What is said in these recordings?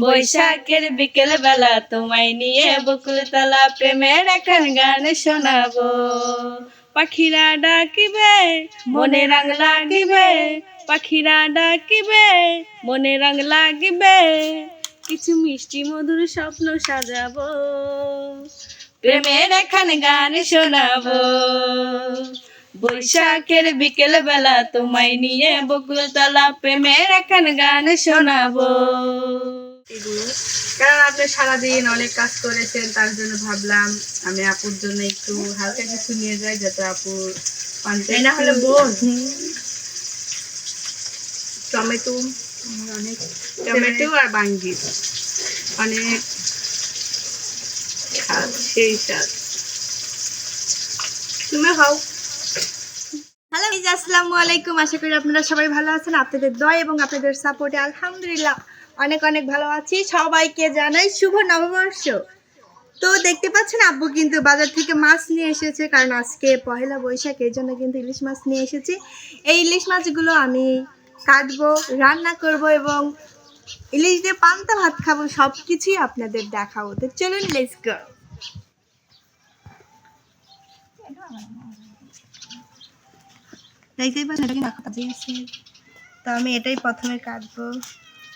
বৈশাখের বিকেল বেলা তোমায় নিয়ে বকুল তলা প্রেমের এখন গান শোনাবো। পাখিরা ডাকিবে, মনে রং লাগিবে, পাখিরা ডাকিবে, মনে রং লাগিবে, কিছু মিষ্টি মধুর স্বপ্ন সাজাবো। প্রেমের এখন গান শোনাবো। বৈশাখের বিকেল বেলা তোমায় নিয়ে বকুল তলা প্রেমের এখন গান শোনাবো। এগুলো। কারণ আপনি সারাদিন অনেক কাজ করেছেন তার জন্য ভাবলাম আমি আপুর জন্য একটু হালকা কিছু নিয়ে যাই যাতে আপুর না হলে বোন। টমেটো অনেক টমেটো আর বাঙ্গি। অনেক স্বাদ সেই স্বাদ তুমি খাও। হ্যালো আসসালামু আলাইকুম। আশা করি আপনারা সবাই ভালো আছেন। আপনাদের দয় এবং আপনাদের সাপোর্টে আলহামদুলিল্লাহ। অনেক অনেক ভালো আছি। সবাইকে জানাই শুভ নববর্ষ। তো দেখতে পাচ্ছেন আব্বু কিন্তু বাজার থেকে মাছ নিয়ে এসেছে, কারণ আজকে পহেলা বৈশাখ এই জন্য কিন্তু ইলিশ মাছ নিয়ে এসেছি। এই ইলিশ মাছগুলো আমি কাটবো, রান্না করব এবং ইলিশ দিয়ে পান্তা ভাত খাব সব কিছুই আপনাদের দেখাবো। তো চলুন লেটস গো দেখতেই পাচ্ছেন, এটা কিন্তু তো আমি এটাই প্রথমে কাটবো।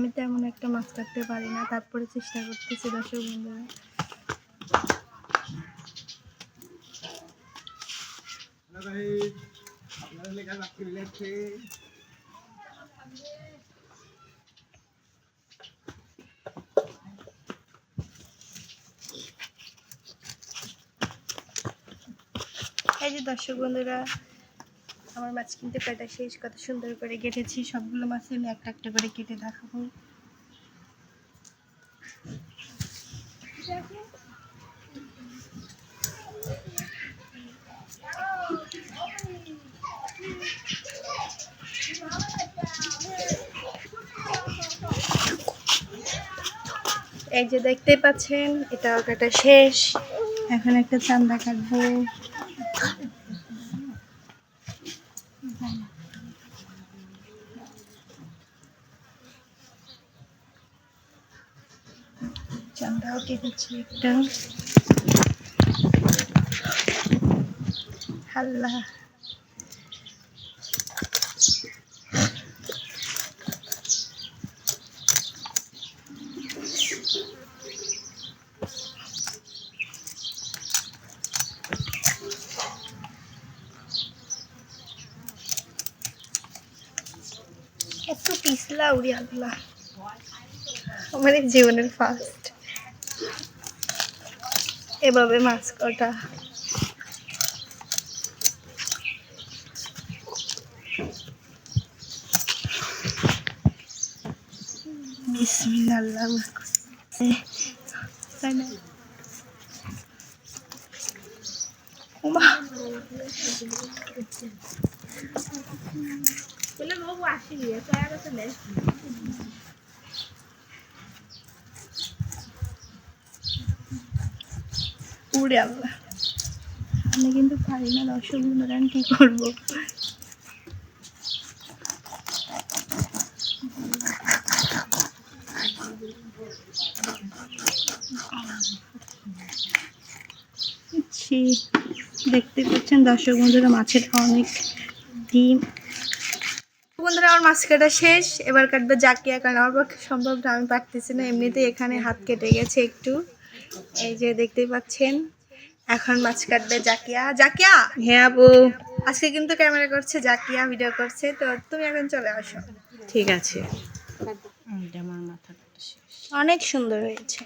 আমি তেমন একটা মাছ কাটতে পারি না তারপরে চেষ্টা করতেছি দর্শক বন্ধুরা। এই যে দর্শক বন্ধুরা আমার মাছ কিনতে কাটা শেষ কত সুন্দর করে কেটেছি। সবগুলো মাছ আমি একটা একটা করে কেটে দেখাবো। এই যে দেখতে পাচ্ছেন, এটা কাটা শেষ। এখন একটা চান্দা কাটবো। চান্দাও কেটেছি একটা হাল্লা। এত পিছলা উড়ি আল্লাহ। আমাদের জীবনের ফার্স্ট এভাবে মাছ কটা। বিসমিল্লাহ আল্লাহু উড়ে আমি কিন্তু পারি না দর্শক বন্ধুরা আমি কি করব? দেখতে পাচ্ছেন দর্শক বন্ধুরা, মাছের অনেক ডিম। বন্ধুরা, আমার মাছ কাটা শেষ। এবার কাটবে জাকিয়া, কারণ আমার পক্ষে সম্ভব না, আমি পারতেছি না। এমনিতেই এখানে হাত কেটে গেছে একটু। এই যে দেখতেই পাচ্ছেন এখন মাছ কাটবে জাকিয়া। জাকিয়া! হ্যাঁ আপু। আজকে কিন্তু ক্যামেরা করছে জাকিয়া ভিডিও করছে তো তুমি এখন চলে আসো। ঠিক আছে। অনেক সুন্দর হয়েছে।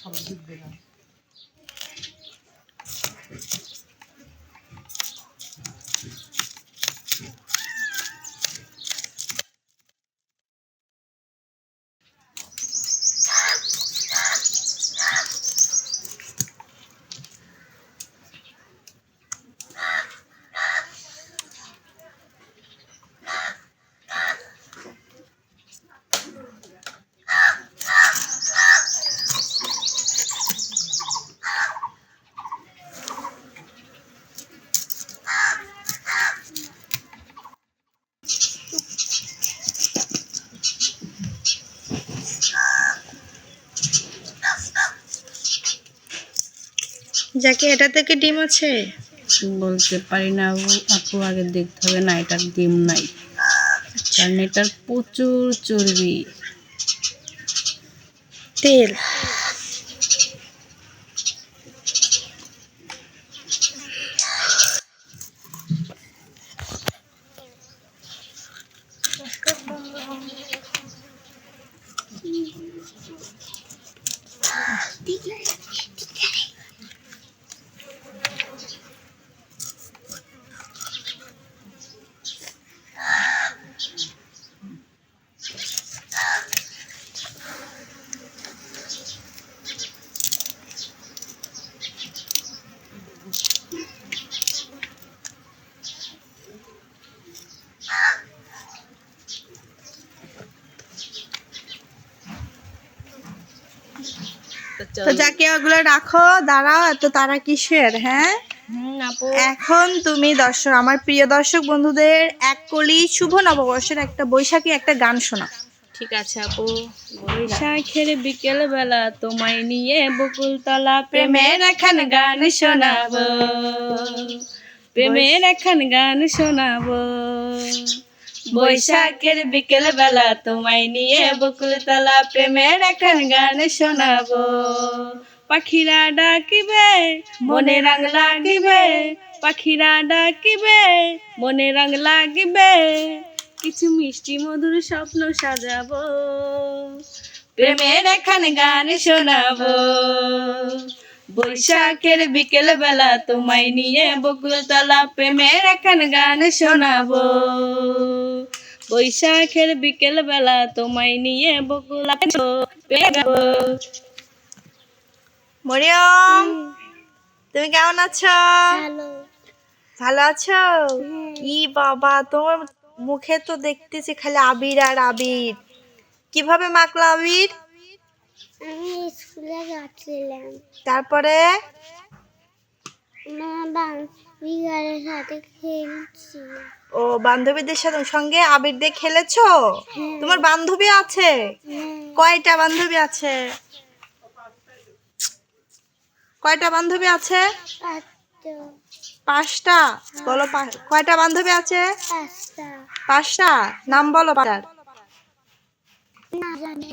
সব ডুববে না। যাকে এটা থেকে ডিম আছে? বলতে পারি না আপু আগে দেখতে হবে না এটার ডিম নাই। কারণ এটার প্রচুর চর্বি। তেল। তো যাকে ওগুলো রাখো দাঁড়াও এত তারা কিসের হ্যাঁ? এখন তুমি দর্শক আমার প্রিয় দর্শক বন্ধুদের এক কলি শুভ নববর্ষের একটা বৈশাখী একটা গান শোনা ঠিক আছে আপু। বৈশাখের বিকেল বেলা তোমায় নিয়ে বকুলতলা প্রেমের এখন গান শোনাবো। প্রেমের এখন গান শোনাবো। বৈশাখের বিকেল বেলা তোমায় নিয়ে বকুলতলা প্রেমের এখন গান শোনাবো। পাখিরা ডাকিবে, মনে রং লাগিবে। পাখিরা ডাকিবে, মনে রং লাগিবে। কিছু মিষ্টি মধুর স্বপ্ন সাজাবো। প্রেমের এখন গান শোনাবো। বৈশাখের বিকেল বেলা তোমায় নিয়ে বকুলতলা প্রেমের এখন গান শোনাবো। বৈশাখের বিকেল বেলা তোমায় নিয়ে বকুলা মরিয়ম তুমি কেমন আছো? ভালো। আছো? ই বাবা তোমার মুখে তো দেখতেছি খালি আবির আর আবির। কীভাবে মাখলা আবির? আমি স্কুলে যাচ্ছিলাম। তারপরে? বান্ধবীদের সাথে খেলছি ও বান্ধবীদের সাথে সঙ্গে আবির দিয়ে খেলেছো? তোমার বান্ধবী আছে? হ্যাঁ। কয়টা বান্ধবী আছে? কয়টা বান্ধবী আছে? পাঁচটা। বলো কয়টা বান্ধবী আছে? পাঁচটা? নাম বলো পাঁচটার।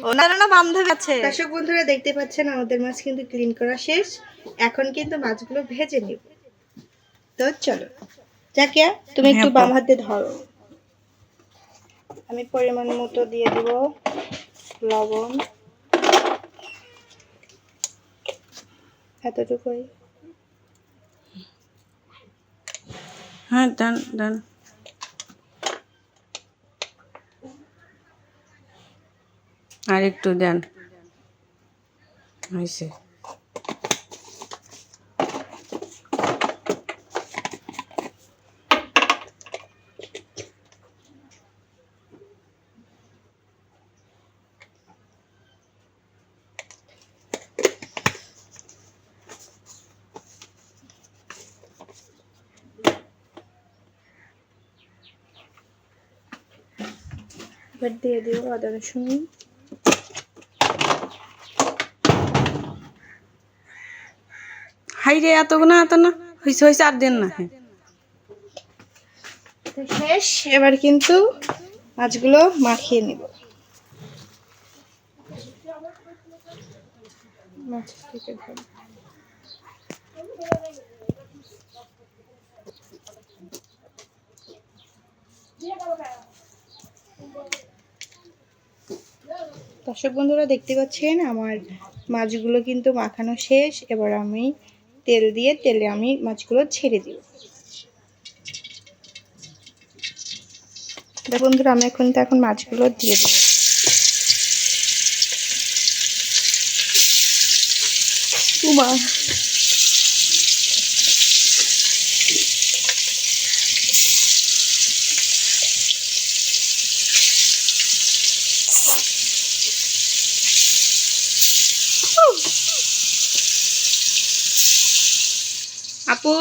ওনার না বান্ধবী আছে। দর্শক বন্ধুরা দেখতে পাচ্ছেন আমাদের মাছ কিন্তু ক্লিন করা শেষ। এখন কিন্তু মাছগুলো ভেজে নিব। তো চলো জাকিয়া তুমি একটু বাম হাতে ধরো। আমি পরিমাণ মতো দিয়ে দিব লবণ। এতটুকুই। হ্যাঁ ডান ডান। আর একটু দেন। হয়েছে এবার দিয়ে দিব আদা রসুন। হাই রে এত না এত না হয়েছে হয়েছে আর দেন না হ্যাঁ। শেষ, এবার কিন্তু মাছগুলো মাখিয়ে নিব। দর্শক বন্ধুরা, দেখতে পাচ্ছেন, আমার মাছগুলো কিন্তু মাখানো শেষ। এবার আমি তেল দিয়ে তেলে আমি মাছগুলো ছেড়ে দিই। বন্ধুরা, আমি এখন তো এখন মাছগুলো দিয়ে দেবো উমা আপু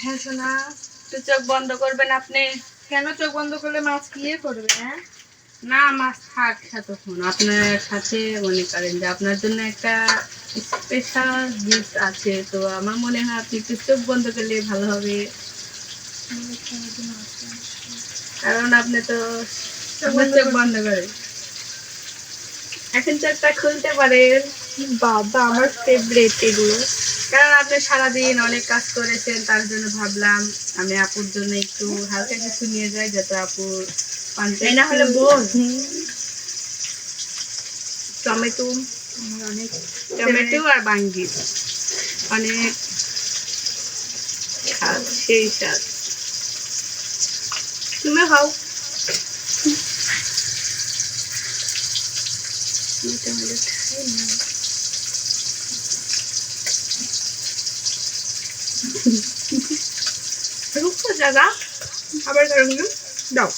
হ্যাঁ সোনা একটু চোখ বন্ধ করবেন আপনি। কেন চোখ বন্ধ করলে মাছ কি করবে হ্যাঁ? না মাছ থাক এতক্ষণ আপনার সাথে মনে করেন যে আপনার জন্য একটা স্পেশাল গিফট আছে তো আমার মনে হয় আপনি একটু চোখ বন্ধ করলে ভালো হবে। কারণ আপনি তো চোখ বন্ধ করে। এখন চোখটা খুলতে পারেন। বাবা আমার ফেভারিট এগুলো। কারণ আপনি সারাদিন অনেক কাজ করেছেন তার জন্য ভাবলাম আমি আপুর জন্য একটু হালকা কিছু নিয়ে যাই যাতে আপুর না হলে বোন টমেটো অনেক টমেটো আর বাঙ্গি। অনেক স্বাদ সেই স্বাদ তুমি খাও। মোটামুটি দাদা আবার দাও।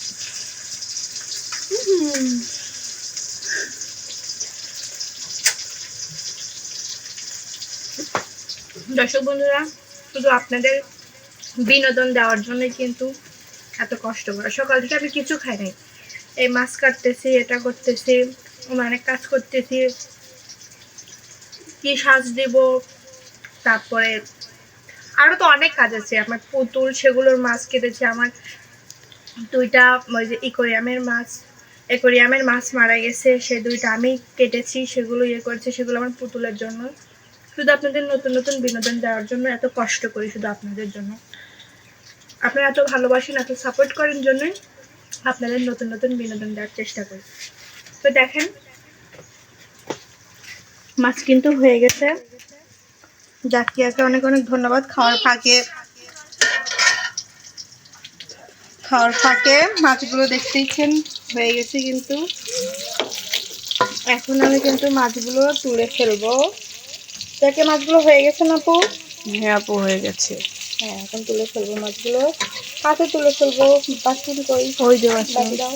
দর্শক বন্ধুরা, শুধু আপনাদের বিনোদন দেওয়ার জন্য কিন্তু এত কষ্ট করা। সকাল থেকে আমি কিছু খাই নাই। এই মাছ কাটতেছি, এটা করতেছি অনেক কাজ করতেছি। কি সাজ দেব, তারপরে আরও তো অনেক কাজ আছে। আমার পুতুল, সেগুলোর মাছ কেটেছে, আমার দুইটা ওই যে ইকোরিয়ামের মাছ একোরিয়ামের মাছ মারা গেছে, সে দুইটা আমি কেটেছি, সেগুলো ইয়ে করেছি, সেগুলো আমার পুতুলের জন্য। শুধু আপনাদের নতুন নতুন বিনোদন দেওয়ার জন্য এত কষ্ট করি, শুধু আপনাদের জন্য। আপনারা এত ভালোবাসেন, এত সাপোর্ট করেন জন্যই আপনাদের নতুন নতুন বিনোদন দেওয়ার চেষ্টা করি। তো দেখেন, মাছ কিন্তু হয়ে গেছে। জাকিয়াকে অনেক অনেক ধন্যবাদ খাওয়ার ফাঁকে। খাওয়ার ফাঁকে মাছগুলো দেখতেইছেন হয়ে গেছে কিন্তু। এখন আমি কিন্তু মাছগুলো তুলে ফেলব। যাকে মাছগুলো হয়ে গেছে না আপু? হ্যাঁ আপু হয়ে গেছে। হ্যাঁ এখন তুলে ফেলব মাছগুলো। হাতে তুলে ফেলব বাসন কই? ওই বাকি দাও।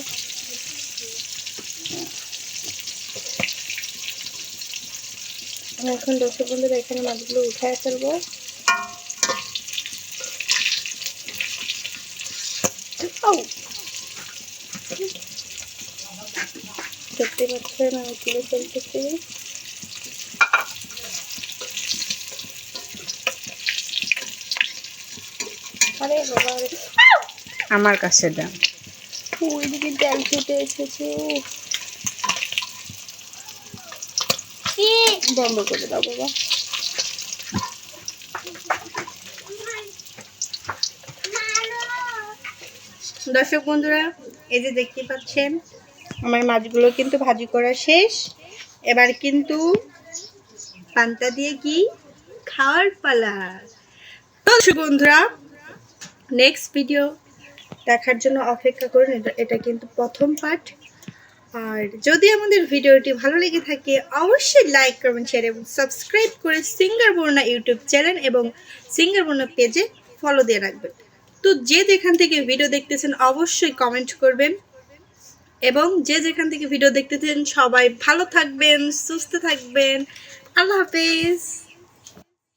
এখন দর্শক বন্ধুরা এখানে মাছগুলো উঠায় ফেলব! দেখতে পাচ্ছেন আমি তুলে ফেলতেছি। আরে বাবা আমার কাছে দেন ওইদিকে তেল ফুটে এসেছে বন্ধ করে দাও বাবা। দর্শক বন্ধুরা, এই যে দেখতে পাচ্ছেন, আমার মাছগুলো কিন্তু ভাজি করা শেষ। এবার কিন্তু পান্তা দিয়ে কি? খাওয়ার পালা। দর্শক বন্ধুরা নেক্সট ভিডিও দেখার জন্য অপেক্ষা করুন, এটা কিন্তু প্রথম পার্ট আর যদি আমাদের ভিডিওটি ভালো লেগে থাকে, অবশ্যই লাইক করবেন শেয়ার এবং সাবস্ক্রাইব করে সিঙ্গার বর্ণা ইউটিউব চ্যানেল এবং সিঙ্গার বর্ণা পেজে ফলো দিয়ে রাখবেন। তো যে যেখান থেকে ভিডিও দেখতেছেন, অবশ্যই কমেন্ট করবেন এবং যে যেখান থেকে ভিডিও দেখতেছেন, সবাই ভালো থাকবেন, সুস্থ থাকবেন। আল্লাহ হাফেজ।